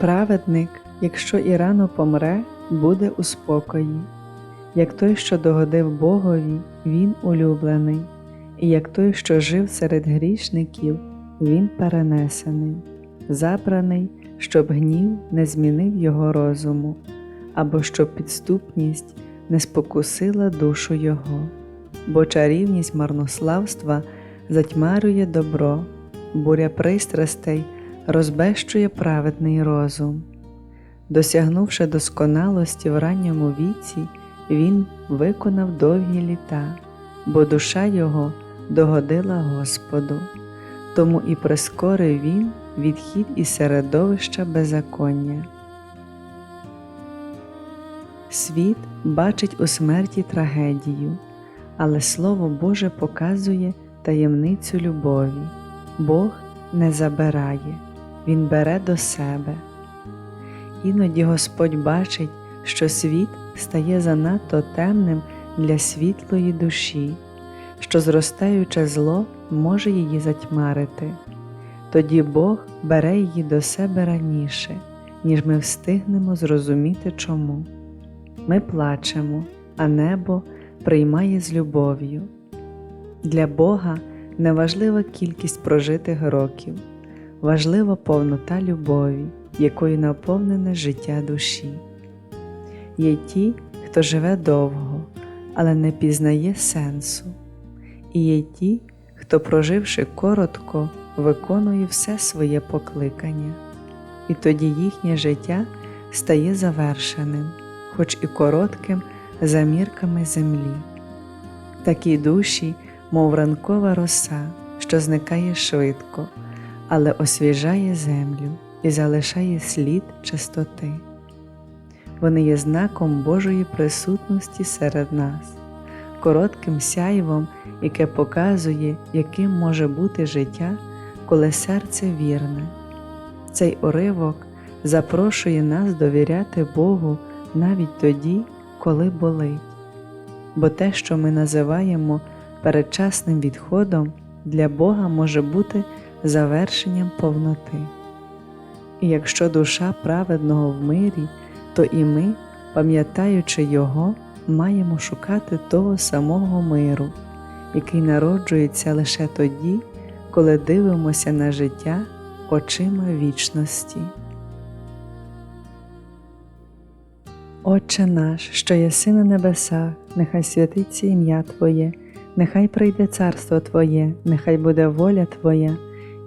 Праведник, якщо і рано помре, буде у спокої, як той, що догодив Богові, він улюблений, і як той, що жив серед грішників, він перенесений, забраний, щоб гнів не змінив його розуму, або щоб підступність не спокусила душу його, бо чарівність марнославства затьмарює добро, буря пристрастей розбещує праведний розум. Досягнувши досконалості в ранньому віці, він виконав довгі літа, бо душа його догодила Господу, тому і прискорив він відхід із середовища беззаконня. Світ бачить у смерті трагедію, але Слово Боже показує таємницю любові, Бог не забирає. Він бере до себе. Іноді Господь бачить, що світ стає занадто темним для світлої душі, що зростаюче зло може її затьмарити. Тоді Бог бере її до себе раніше, ніж ми встигнемо зрозуміти чому. Ми плачемо, а небо приймає з любов'ю. Для Бога неважлива кількість прожитих років важлива повнота любові, якою наповнене життя душі. Є ті, хто живе довго, але не пізнає сенсу, і є ті, хто, проживши коротко, виконує все своє покликання, і тоді їхнє життя стає завершеним, хоч і коротким за мірками землі. Такі душі, мов ранкова роса, що зникає швидко але освіжає землю і залишає слід чистоти. Вони є знаком Божої присутності серед нас, коротким сяйвом, яке показує, яким може бути життя, коли серце вірне. Цей уривок запрошує нас довіряти Богу навіть тоді, коли болить, бо те, що ми називаємо передчасним відходом, для Бога може бути завершенням повноти. І якщо душа праведного в мирі, то і ми, пам'ятаючи Його, маємо шукати того самого миру, який народжується лише тоді, коли дивимося на життя очима вічності. Отче наш, що єси на небесах, нехай святиться ім'я Твоє, нехай прийде царство Твоє, нехай буде воля Твоя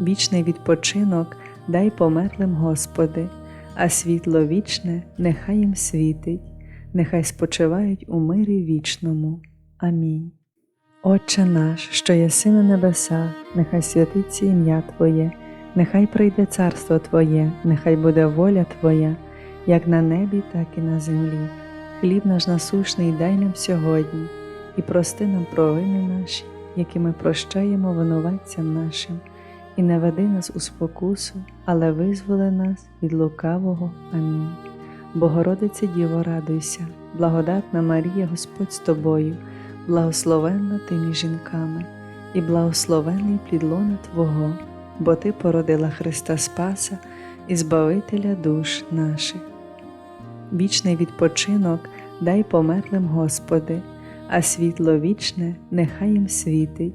вічний відпочинок дай померлим Господи, а світло вічне нехай їм світить, нехай спочивають у мирі вічному. Амінь. Отче наш, що єси на небесах, нехай святиться ім'я Твоє, нехай прийде царство Твоє, нехай буде воля Твоя, як на небі, так і на землі. Хліб наш насушний дай нам сьогодні, і прости нам провини наші, які ми прощаємо винуватцям нашим, і не веди нас у спокусу, але визволи нас від лукавого. Амінь. Богородице Діво, радуйся, благодатна Марія, Господь з тобою, благословенна ти між жінками, і благословений плід лона Твого, бо Ти породила Христа Спаса і Збавителя душ наших. Вічний відпочинок дай померлим Господи, а світло вічне нехай їм світить,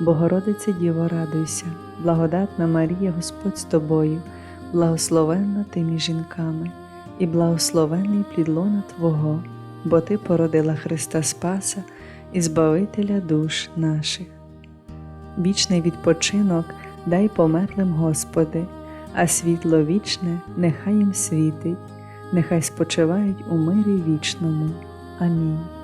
Богородице Діво, радуйся, благодатна Марія, Господь з тобою, благословенна ти між жінками, і благословений плід лона Твого, бо Ти породила Христа Спаса і Збавителя душ наших. Вічний відпочинок дай померлим Господи, а світло вічне нехай їм світить, нехай спочивають у мирі вічному. Амінь.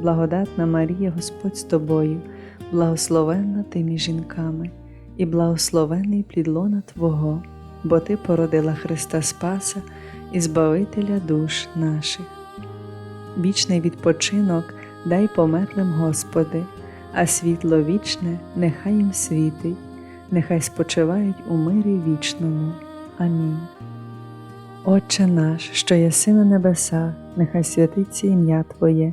благодатна Марія, Господь з тобою, благословенна ти між жінками, і благословений плід лона Твого, бо Ти породила Христа Спаса і Збавителя душ наших. Вічний відпочинок дай померлим Господи, а світло вічне нехай їм світить, нехай спочивають у мирі вічному. Амінь. Отче наш, що єси на небесах, нехай святиться ім'я Твоє,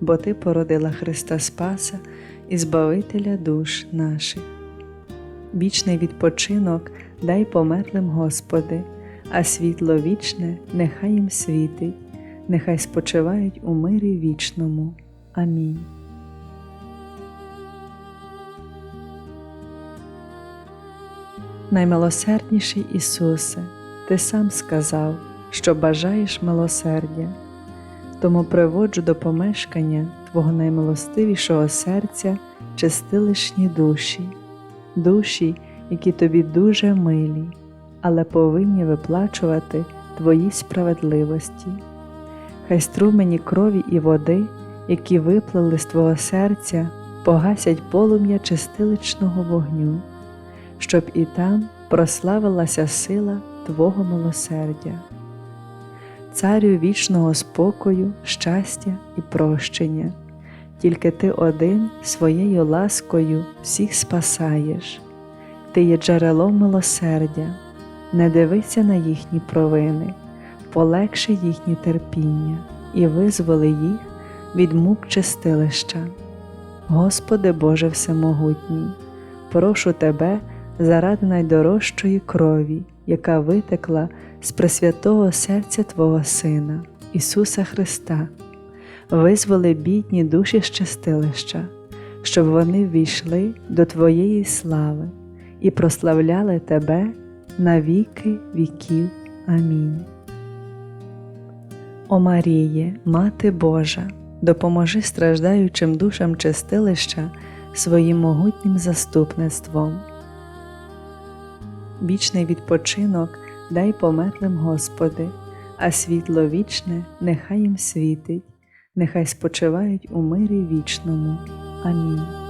бо Ти породила Христа Спаса і Збавителя душ наших. Вічний відпочинок дай померлим Господи, а світло вічне нехай їм світить, нехай спочивають у мирі вічному. Амінь. Наймилосердніший Ісусе, Ти сам сказав, що бажаєш милосердя, тому приводжу до помешкання Твого наймилостивішого серця чистилишні душі, душі, які тобі дуже милі, але повинні виплачувати Твої справедливості. Хай струмені крові і води, які виплили з Твого серця, погасять полум'я чистиличного вогню, щоб і там прославилася сила Твого милосердя. Царю вічного спокою, щастя і прощення, тільки ти один своєю ласкою всіх спасаєш, ти є джерелом милосердя, не дивися на їхні провини, полегши їхнє терпіння і визволи їх від мук чистилища. Господи Боже Всемогутній, прошу Тебе заради найдорожчої крові, яка витекла з пресвятого серця Твого Сина, Ісуса Христа, визволи бідні душі з чистилища, щоб вони ввійшли до Твоєї слави і прославляли Тебе на віки віків. Амінь. О Маріє, Мати Божа, допоможи страждаючим душам чистилища своїм могутнім заступництвом. Вічний відпочинок дай померлим Господи, а світло вічне нехай їм світить, нехай спочивають у мирі вічному. Амінь.